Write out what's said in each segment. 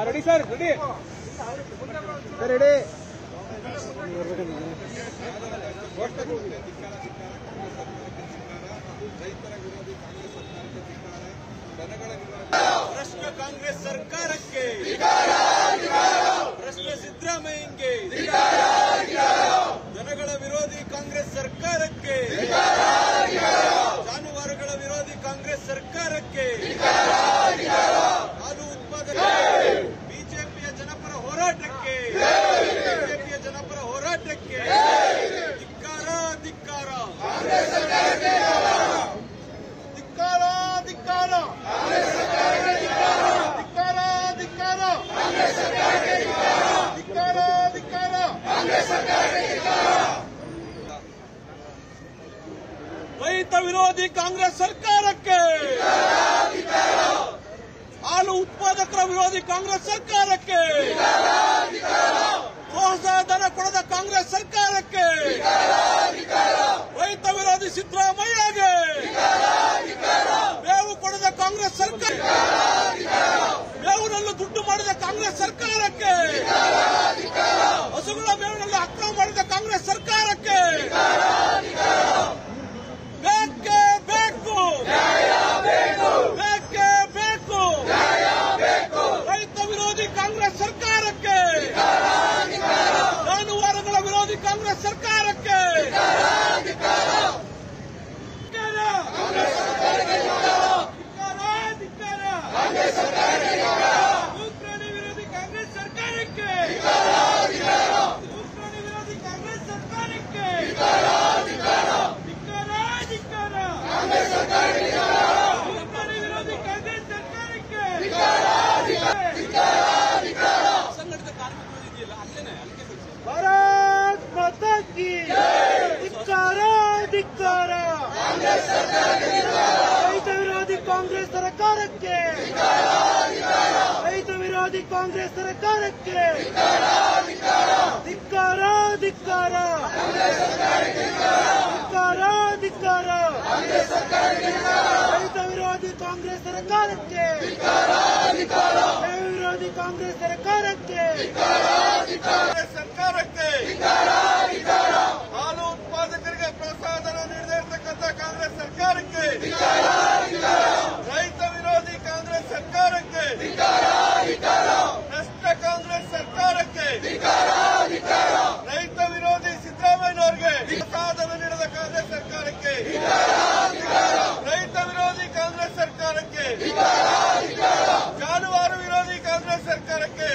Ready sir ready sir ready ರೈತರ ವಿರೋಧಿ ಕಾಂಗ್ರೆಸ್ ಸರ್ಕಾರಕ್ಕೆ ಧಿಕಾರ ದನಗಳ ವಿರೋಧ ಭ್ರಷ್ಟ ಕಾಂಗ್ರೆಸ್ ಸರ್ಕಾರಕ್ಕೆ ಭ್ರಷ್ಟ ಸಿದ್ದರಾಮಯ್ಯಂಗೆ ದನಗಳ ವಿರೋಧಿ ಕಾಂಗ್ರೆಸ್ ಸರ್ಕಾರಕ್ಕೆ ರೈತ ವಿರೋಧಿ ಕಾಂಗ್ರೆಸ್ ಸರ್ಕಾರಕ್ಕೆ. ಹಾಲು ಉತ್ಪಾದಕರ ವಿರೋಧಿ ಕಾಂಗ್ರೆಸ್ ಸರ್ಕಾರಕ್ಕೆ ಪ್ರೋತ್ಸಾಹಧನ ಕೊಡದ ಕಾಂಗ್ರೆಸ್ ಸರ್ಕಾರಕ್ಕೆ ರೈತ ವಿರೋಧಿ ಸಿದ್ದರಾಮಯ್ಯಗೆ ಮೇವು ಕೊಡದ ಕಾಂಗ್ರೆಸ್ ಸರ್ಕಾರ ಮೇವಿನಲ್ಲೂ ದುಡ್ಡು ಮಾಡಿದ ಕಾಂಗ್ರೆಸ್ ಸರ್ಕಾರಕ್ಕೆ ಹಸುಗಳ ಮೇವಿನಲ್ಲಿ ಅಕ್ರಮ ಮಾಡಿದ ಕಾಂಗ್ರೆಸ್ ಸರ್ಕಾರಕ್ಕೆ ಬೇಕೇ ಬೇಕು ಬೇಕೇ ಬೇಕು ರೈತ ವಿರೋಧಿ ಕಾಂಗ್ರೆಸ್ ಸರ್ಕಾರಕ್ಕೆ ಜಾನುವಾರುಗಳ ವಿರೋಧಿ ಕಾಂಗ್ರೆಸ್ ಸರ್ಕಾರಕ್ಕೆ ಧಿಕ್ಕಾರ! ಧಿಕ್ಕಾರ! ಧಿಕ್ಕಾರ! ಉಗ್ರನಿ ವಿರೋಧಿ ಕಾಂಗ್ರೆಸ್ ಸರ್ಕಾರಕ್ಕೆ ಉಗ್ರನಿ ವಿರೋಧಿ ಕಾಂಗ್ರೆಸ್ ಸರ್ಕಾರಕ್ಕೆ ಧಿಕ್ಕಾರ! ಧಿಕ್ಕಾರ! ಉಗ್ರನಿ ವಿರೋಧಿ ಕಾಂಗ್ರೆಸ್ ಸರ್ಕಾರಕ್ಕೆ ಸಂಘಟಿತ ಕಾರ್ಮಿಕರು ಇದೆಯಲ್ಲ ಅಲ್ಲೇನೆ ಅಲ್ಲಿಗೆ ಕಳಿಸಿ. ಭಾರತ್ ಮಾತಾ ಕಿ ಧಿಕ್ಕಾರ ಧಿಕ್ಕಾರ ರೈತ ವಿರೋಧಿ ಕಾಂಗ್ರೆಸ್ ಸರ್ಕಾರಕ್ಕೆ. ಕಾಂಗ್ರೆಸ್ ಸರ್ಕಾರಕ್ಕೆ ಧಿಕ್ಕಾರ ಧಿಕ್ಕಾರ. ಧಿಕ್ಕಾರ ಧಿಕ್ಕಾರ. ರೈತ ವಿರೋಧಿ ಕಾಂಗ್ರೆಸ್ ಸರ್ಕಾರಕ್ಕೆ ವಿರೋಧಿ ಕಾಂಗ್ರೆಸ್ ಸರ್ಕಾರಕ್ಕೆ ಕಾಂಗ್ರೆಸ್ ಸರ್ಕಾರಕ್ಕೆ ಹಾಲು ಉತ್ಪಾದಕರಿಗೆ ಪ್ರೋತ್ಸಾಹಧನ ನೀಡದೇ ಇರತಕ್ಕಂಥ ಕಾಂಗ್ರೆಸ್ ಸರ್ಕಾರಕ್ಕೆ ರೈತ ವಿರೋಧಿ ಕಾಂಗ್ರೆಸ್ ಸರ್ಕಾರಕ್ಕೆ ಭ್ರಷ್ಟ ಕಾಂಗ್ರೆಸ್ ಸರ್ಕಾರಕ್ಕೆ ರೈತ ವಿರೋಧಿ ಸಿದ್ದರಾಮಯ್ಯನವರಿಗೆ ಪ್ರೋತ್ಸಾಹಧನ ನೀಡದ ಕಾಂಗ್ರೆಸ್ ಸರ್ಕಾರಕ್ಕೆ ರೈತ ವಿರೋಧಿ ಕಾಂಗ್ರೆಸ್ ಸರ್ಕಾರಕ್ಕೆ ಜಾನುವಾರು ವಿರೋಧಿ ಕಾಂಗ್ರೆಸ್ ಸರ್ಕಾರಕ್ಕೆ.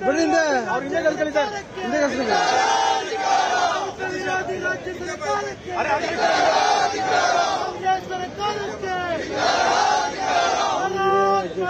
ಬನ್ನಿಂದ ಅವ್ರ ಹಿಂದೆ ಹಿಂದೆ ರೈತ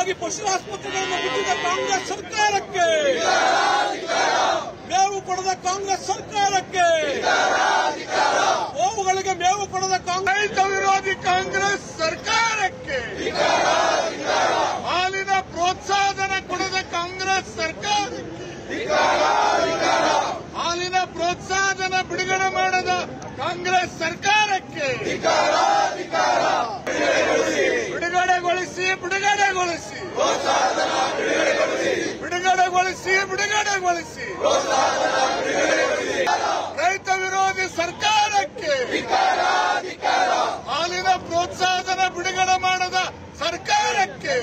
ಅವೈಜ್ಞಾನಿಕವಾಗಿ ಪಶು ಆಸ್ಪತ್ರೆಗಳನ್ನು ಮುಚ್ಚಿದ ಕಾಂಗ್ರೆಸ್ ಸರ್ಕಾರಕ್ಕೆ. ಮೇವು ಕೊಡದ ಕಾಂಗ್ರೆಸ್ ಸರ್ಕಾರಕ್ಕೆ ಗೋವುಗಳಿಗೆ ಮೇವು ಕೊಡದ ಕಾಂಗ್ರೆಸ್ ರೈತ ವಿರೋಧಿ ಕಾಂಗ್ರೆಸ್ ಸರ್ಕಾರಕ್ಕೆ ಹಾಲಿನ ಪ್ರೋತ್ಸಾಹಧನ ಕೊಡದ ಕಾಂಗ್ರೆಸ್ ಸರ್ಕಾರಕ್ಕೆ ಹಾಲಿನ ಪ್ರೋತ್ಸಾಹಧನ ಬಿಡುಗಡೆ ಮಾಡದ ಕಾಂಗ್ರೆಸ್ ಸರ್ಕಾರಕ್ಕೆ ಬಿಡುಗಡೆಗೊಳಿಸಿ ಬಿಡುಗಡೆಗೊಳಿಸಿ ಬಿಡುಗಡೆಗೊಳಿಸಿ ಬಳಸಿ ರೈತ ವಿರೋಧಿ ಸರ್ಕಾರಕ್ಕೆ ಹಾಲಿನ ಪ್ರೋತ್ಸಾಹನ ಬಿಡುಗಡೆ ಮಾಡದ ಸರ್ಕಾರಕ್ಕೆ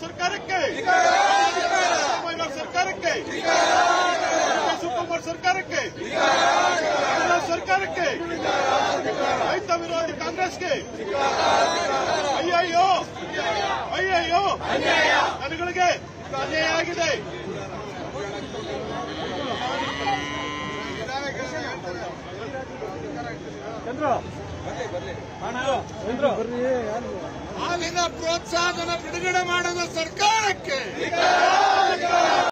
ಸರ್ಕಾರಕ್ಕೆ ಸಿದ್ದರಾಮಯ್ಯನವರ ಸರ್ಕಾರಕ್ಕೆ ಶಿವಕುಮಾರ್ ಸರ್ಕಾರಕ್ಕೆ ಸರ್ಕಾರಕ್ಕೆ ರೈತ ವಿರೋಧಿ ಕಾಂಗ್ರೆಸ್ಗೆ ಅಯ್ಯಯ್ಯೋ ಅಯ್ಯಯ್ಯೋ ಜನಗಳಿಗೆ ಅನ್ಯಾಯ ಆಗಿದೆ ಹಾಲಿನ ಪ್ರೋತ್ಸಾಹನ ಬಿಡುಗಡೆ ಮಾಡೋದು ಸರ್ಕಾರಕ್ಕೆ.